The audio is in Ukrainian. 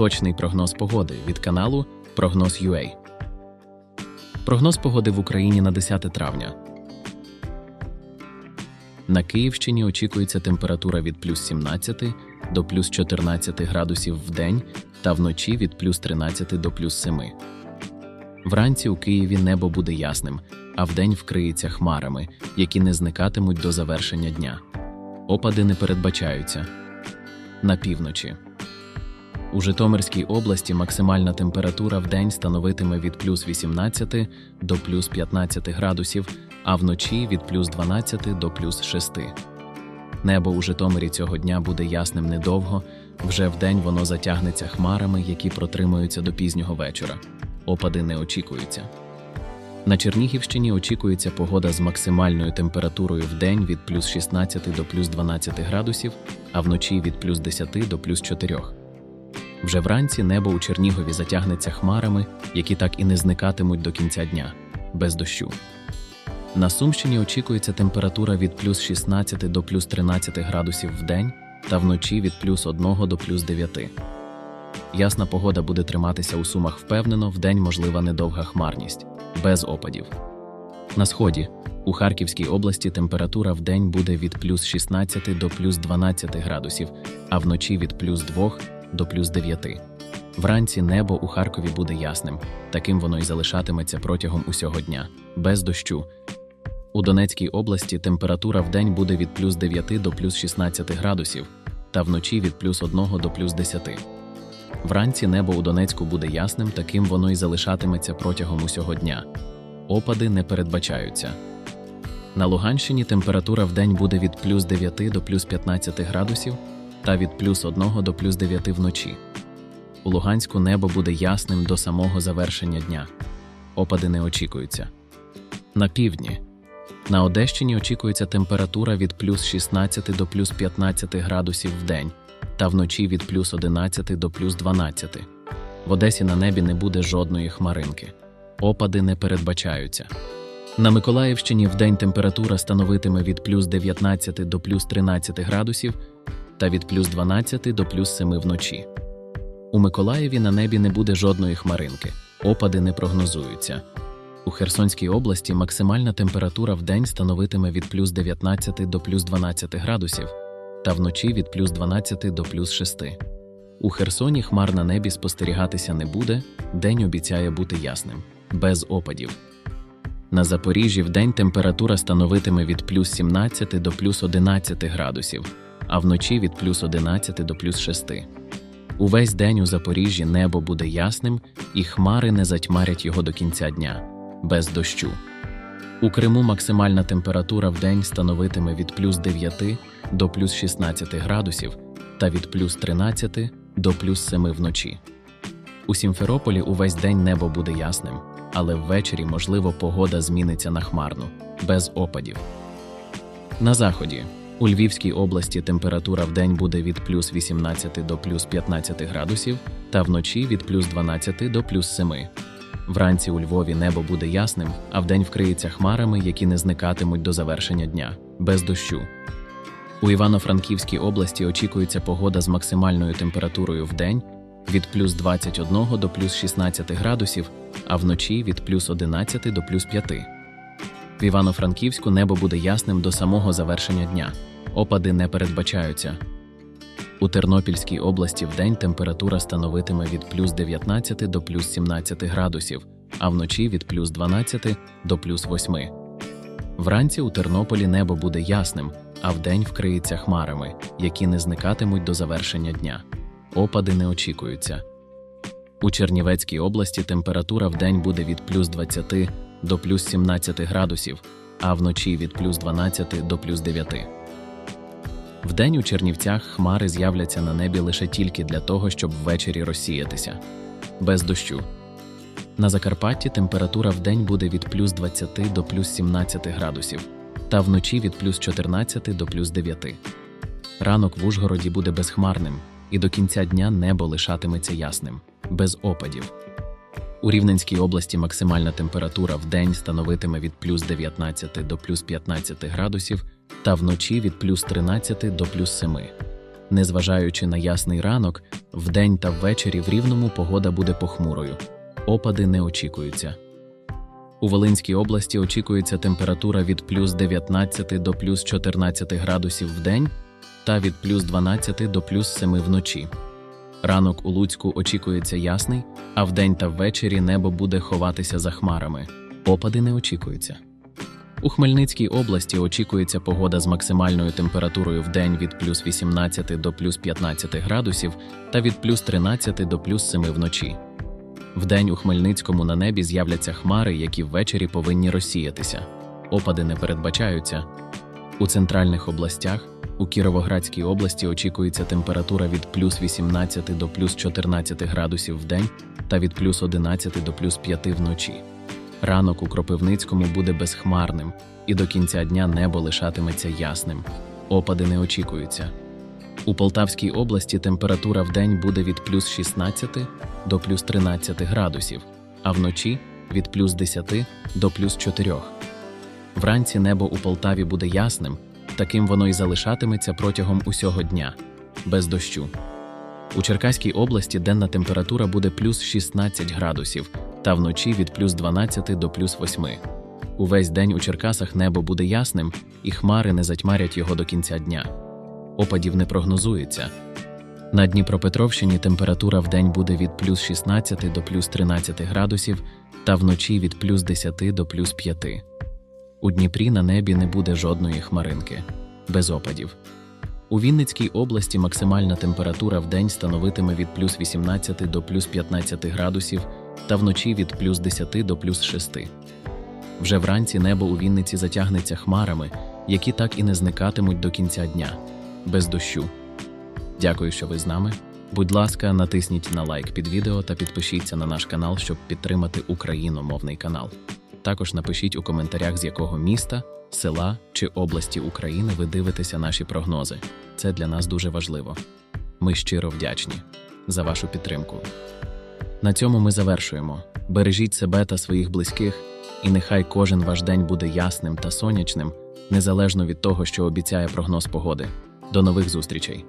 Точний прогноз погоди від каналу Прогноз UA. Прогноз погоди в Україні на 10 травня. На Київщині очікується температура від плюс 17 до плюс 14 градусів в день та вночі від плюс 13 до плюс 7. Вранці у Києві небо буде ясним, а вдень вкриється хмарами, які не зникатимуть до завершення дня. Опади не передбачаються. На півночі. У Житомирській області максимальна температура в день становитиме від плюс 18 до плюс 15 градусів, а вночі від плюс 12 до плюс 6. Небо у Житомирі цього дня буде ясним недовго, вже вдень воно затягнеться хмарами, які протримуються до пізнього вечора. Опади не очікуються. На Чернігівщині очікується погода з максимальною температурою в день від плюс 16 до плюс 12 градусів, а вночі від плюс 10 до плюс 4. Вже вранці небо у Чернігові затягнеться хмарами, які так і не зникатимуть до кінця дня, без дощу. На Сумщині очікується температура від плюс 16 до плюс 13 градусів в день та вночі від плюс 1 до плюс 9. Ясна погода буде триматися у Сумах впевнено, вдень можлива недовга хмарність, без опадів. На сході у Харківській області температура в день буде від плюс 16 до плюс 12 градусів, а вночі від плюс 2 до плюс 9. Вранці небо у Харкові буде ясним, таким воно й залишатиметься протягом усього дня, без дощу. У Донецькій області температура в день буде від плюс 9 до плюс 16 градусів, та вночі від плюс 1 до плюс 10. Вранці небо у Донецьку буде ясним, таким воно й залишатиметься протягом усього дня. Опади не передбачаються. На Луганщині температура в день буде від плюс 9 до плюс 15 градусів та від плюс 1 до плюс 9 вночі. У Луганську небо буде ясним до самого завершення дня. Опади не очікуються. На півдні. На Одещині очікується температура від плюс 16 до плюс 15 градусів в день та вночі від плюс 11 до плюс 12. В Одесі на небі не буде жодної хмаринки. Опади не передбачаються. На Миколаївщині вдень температура становитиме від плюс 19 до плюс 13 градусів та від плюс 12 до плюс 7 вночі. У Миколаєві на небі не буде жодної хмаринки, опади не прогнозуються. У Херсонській області максимальна температура в день становитиме від плюс 19 до плюс 12 градусів, та вночі від плюс 12 до плюс 6. У Херсоні хмар на небі спостерігатися не буде, день обіцяє бути ясним, без опадів. На Запоріжжі вдень температура становитиме від плюс 17 до плюс 11 градусів, а вночі від плюс 11 до плюс 6. Увесь день у Запоріжжі небо буде ясним, і хмари не затьмарять його до кінця дня, без дощу. У Криму максимальна температура в день становитиме від плюс 9 до плюс 16 градусів та від плюс 13 до плюс 7 вночі. У Сімферополі увесь день небо буде ясним, але ввечері, можливо, погода зміниться на хмарну, без опадів. На заході у Львівській області температура в день буде від плюс 18 до плюс 15 градусів та вночі від плюс 12 до плюс 7. Вранці у Львові небо буде ясним, а вдень вкриється хмарами, які не зникатимуть до завершення дня, без дощу. У Івано-Франківській області очікується погода з максимальною температурою в день від плюс 21 до плюс 16 градусів, а вночі від плюс 11 до плюс 5. В Івано-Франківську небо буде ясним до самого завершення дня. Опади не передбачаються. У Тернопільській області вдень температура становитиме від плюс 19 до плюс 17 градусів, а вночі від плюс 12 до плюс 8. Вранці у Тернополі небо буде ясним, а вдень вкриється хмарами, які не зникатимуть до завершення дня. Опади не очікуються. У Чернівецькій області температура вдень буде від плюс 20 до плюс 17 градусів, а вночі від плюс 12 до плюс 9. Вдень у Чернівцях хмари з'являться на небі лише тільки для того, щоб ввечері розсіятися. Без дощу. На Закарпатті температура вдень буде від плюс 20 до плюс 17 градусів, та вночі від плюс 14 до плюс 9. Ранок в Ужгороді буде безхмарним, і до кінця дня небо лишатиметься ясним, без опадів. У Рівненській області максимальна температура в день становитиме від плюс 19 до плюс 15 градусів та вночі від плюс 13 до плюс 7. Незважаючи на ясний ранок, вдень та ввечері в рівному погода буде похмурою. Опади не очікуються. У Волинській області очікується температура від плюс 19 до плюс 14 градусів в день та від плюс 12 до плюс 7 вночі. Ранок у Луцьку очікується ясний, а вдень та ввечері небо буде ховатися за хмарами. Опади не очікуються. У Хмельницькій області очікується погода з максимальною температурою в день від плюс 18 до плюс 15 градусів та від плюс 13 до плюс 7 вночі. Вдень у Хмельницькому на небі з'являться хмари, які ввечері повинні розсіятися. Опади не передбачаються. У центральних областях у Кіровоградській області очікується температура від плюс 18 до плюс 14 градусів в день та від плюс 11 до плюс 5 вночі. Ранок у Кропивницькому буде безхмарним, і до кінця дня небо лишатиметься ясним. Опади не очікуються. У Полтавській області температура в день буде від плюс 16 до плюс 13 градусів, а вночі від плюс 10 до плюс 4. Вранці небо у Полтаві буде ясним, таким воно і залишатиметься протягом усього дня, без дощу. У Черкаській області денна температура буде плюс 16 градусів, та вночі від плюс 12 до плюс 8. Увесь день у Черкасах небо буде ясним, і хмари не затьмарять його до кінця дня. Опадів не прогнозується. На Дніпропетровщині температура в день буде від плюс 16 до плюс 13 градусів, та вночі від плюс 10 до плюс 5. У Дніпрі на небі не буде жодної хмаринки, без опадів. У Вінницькій області максимальна температура в день становитиме від плюс 18 до плюс 15 градусів та вночі від плюс 10 до плюс 6. Вже вранці небо у Вінниці затягнеться хмарами, які так і не зникатимуть до кінця дня, без дощу. Дякую, що ви з нами. Будь ласка, натисніть на лайк під відео та підпишіться на наш канал, щоб підтримати україномовний канал. Також напишіть у коментарях, з якого міста, села чи області України ви дивитеся наші прогнози. Це для нас дуже важливо. Ми щиро вдячні за вашу підтримку. На цьому ми завершуємо. Бережіть себе та своїх близьких, і нехай кожен ваш день буде ясним та сонячним, незалежно від того, що обіцяє прогноз погоди. До нових зустрічей!